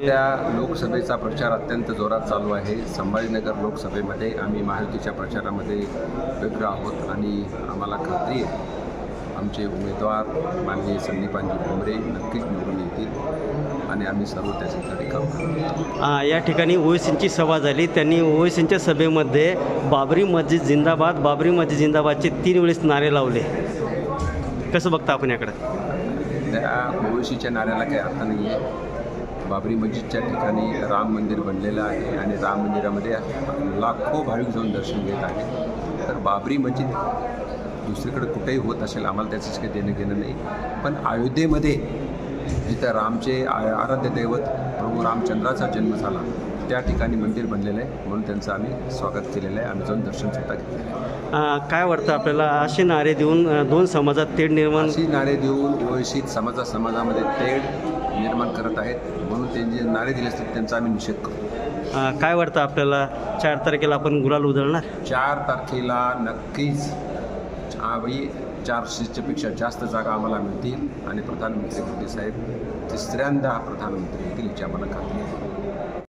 त्या लोकसभेचा प्रचार अत्यंत जोरात चालू आहे. संभाजीनगर लोकसभेमध्ये आम्ही महायुतीच्या प्रचारामध्ये व्यग्र आहोत आणि आम्हाला खात्री आहे. आमचे उमेदवार माननीय संदीपानजी भुमरे नक्कीच निवडून येतील आणि आम्ही सर्व त्याच्यासाठी काम करू या ठिकाणी ओवेसींची सभा झाली. त्यांनी ओवेसींच्या सभेमध्ये बाबरी मस्जिद जिंदाबाद बाबरी मस्जिद जिंदाबादचे तीन वेळेस नारे लावले. कसं बघता आपण याकडं? त्या ओवेसीच्या नाऱ्याला काही अर्थ नाही आहे बाबरी मस्जिदच्या ठिकाणी राम मंदिर बनलेलं आहे आणि राम मंदिरामध्ये लाखो भाविक जाऊन दर्शन घेत आहेत. तर बाबरी मस्जिद दुसरीकडे कुठेही होत असेल आम्हाला त्याचंच काही देणं घेणं नाही. पण अयोध्येमध्ये जिथं रामचे आ- आराध्य दैवत प्रभू रामचंद्राचा जन्म झाला त्या ठिकाणी मंदिर बनलेलं आहे म्हणून त्यांचं आम्ही स्वागत केलेलं आहे. आम्ही जाऊन दर्शनसुद्धा घेतलेलं आहे. आ, काय वाटतं आपल्याला? असे नारे देऊन अ, दोन समाजात तेढ निर्माण अशी नारे देऊन ओळशीत समाजा समाजामध्ये तेढ निर्माण करत आहेत म्हणून ते जे नारे दिले असतात त्यांचा आम्ही निषेध करू आ, काय वाटतं आपल्याला? चार तारखेला आपण गुलाल उधळणार? चार तारखेला नक्कीच आम्ही चारशेच्या पेक्षा जास्त जागा आम्हाला मिळतील. आणि प्रधानमंत्री मोदी साहेब तिसऱ्यांदा प्रधानमंत्री होतील याची आम्हाला खात्री आहे.